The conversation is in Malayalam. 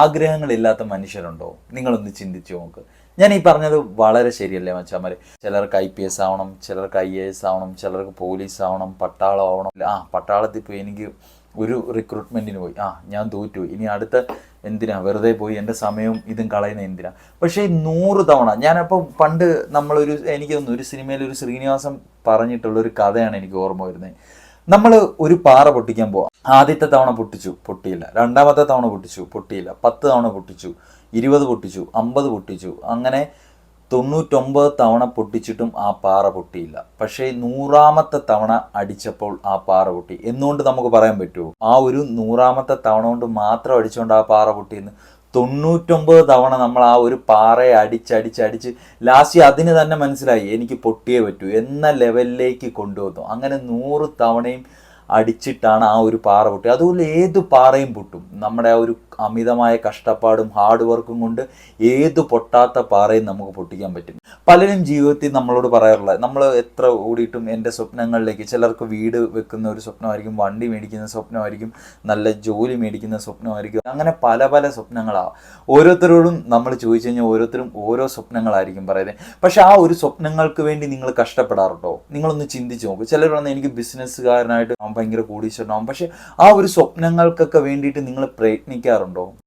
ആഗ്രഹങ്ങളില്ലാത്ത മനുഷ്യരുണ്ടോ? നിങ്ങളൊന്ന് ചിന്തിച്ചു നോക്ക്. ഞാൻ ഈ പറഞ്ഞത് വളരെ ശരിയല്ലേ മച്ചാമാരെ? ചിലർക്ക് ഐ പി എസ് ആവണം ചിലർക്ക് ഐ എ എസ് ആവണം ചിലർക്ക് പോലീസ് ആവണം പട്ടാളം ആവണം. ആ പട്ടാളത്തിൽ പോയി എനിക്ക് ഒരു റിക്രൂട്ട്മെന്റിന് പോയി. ആ ഞാൻ തോറ്റു. ഇനി അടുത്ത എന്തിനാ? വെറുതെ പോയി എന്റെ സമയവും ഇതും കളയുന്ന എന്തിനാ? പക്ഷേ നൂറ് തവണ ഞാനപ്പോൾ പണ്ട് നമ്മളൊരു എനിക്ക് തോന്നുന്നു ഒരു സിനിമയിൽ ഒരു ശ്രീനിവാസം പറഞ്ഞിട്ടുള്ള ഒരു കഥയാണ് എനിക്ക് ഓർമ്മ വരുന്നത്. നമ്മൾ ഒരു പാറ പൊട്ടിക്കാൻ പോവാം. ആദ്യത്തെ തവണ പൊട്ടിച്ചു പൊട്ടിയില്ല. രണ്ടാമത്തെ തവണ പൊട്ടിച്ചു പൊട്ടിയില്ല. പത്ത് തവണ പൊട്ടിച്ചു ഇരുപത് പൊട്ടിച്ചു അമ്പത് പൊട്ടിച്ചു. അങ്ങനെ തൊണ്ണൂറ്റൊമ്പത് തവണ പൊട്ടിച്ചിട്ടും ആ പാറ പൊട്ടിയില്ല. പക്ഷേ നൂറാമത്തെ തവണ അടിച്ചപ്പോൾ ആ പാറ പൊട്ടി. എന്നുകൊണ്ട് നമുക്ക് പറയാൻ പറ്റുമോ ആ ഒരു നൂറാമത്തെ തവണ കൊണ്ട് മാത്രം അടിച്ചുകൊണ്ട് ആ പാറ പൊട്ടിയെന്ന് തൊണ്ണൂറ്റൊമ്പത് തവണ നമ്മൾ ആ ഒരു പാറയെ അടിച്ചടിച്ചടിച്ച് ലാസ്റ്റ് അതിന് തന്നെ മനസ്സിലായി എനിക്ക് പൊട്ടിയേ പറ്റൂ എന്ന ലെവലിലേക്ക് കൊണ്ടുവന്നു. അങ്ങനെ നൂറ് തവണയും അടിച്ചിട്ടാണ് ആ ഒരു പാറ പൊട്ടി അതുപോലെ ഏത് പാറയും പൊട്ടും. നമ്മുടെ ആ ഒരു അമിതമായ കഷ്ടപ്പാടും ഹാർഡ് വർക്കും കൊണ്ട് ഏത് പൊട്ടാത്ത പാറയും നമുക്ക് പൊട്ടിക്കാൻ പറ്റും. പലരും ജീവിതത്തിൽ നമ്മളോട് പറയാറുള്ളത് നമ്മൾ എത്ര ഓടിയിട്ടും എന്റെ സ്വപ്നങ്ങളിലേക്ക് ചിലർക്ക് വീട് വെക്കുന്ന ഒരു സ്വപ്നമായിരിക്കും വണ്ടി മേടിക്കുന്ന സ്വപ്നമായിരിക്കും നല്ല ജോലി മേടിക്കുന്ന സ്വപ്നമായിരിക്കും. അങ്ങനെ പല പല സ്വപ്നങ്ങളാണ് ഓരോരുത്തരോടും നമ്മൾ ചോദിച്ചു കഴിഞ്ഞാൽ ഓരോരുത്തരും ഓരോ സ്വപ്നങ്ങളായിരിക്കും പറയുന്നത്. പക്ഷെ ആ ഒരു സ്വപ്നങ്ങൾക്ക് വേണ്ടി നിങ്ങൾ കഷ്ടപ്പെടാറുണ്ടോ? നിങ്ങളൊന്ന് ചിന്തിച്ച് നോക്കും. ചിലർ പറഞ്ഞാൽ എനിക്ക് ബിസിനസ്സുകാരനായിട്ട് ഭയങ്കര കോടീശ്വരനാവും. പക്ഷെ ആ ഒരു സ്വപ്നങ്ങൾക്കൊക്കെ വേണ്ടിയിട്ട് നിങ്ങൾ പ്രയത്നിക്കാറുണ്ടോ?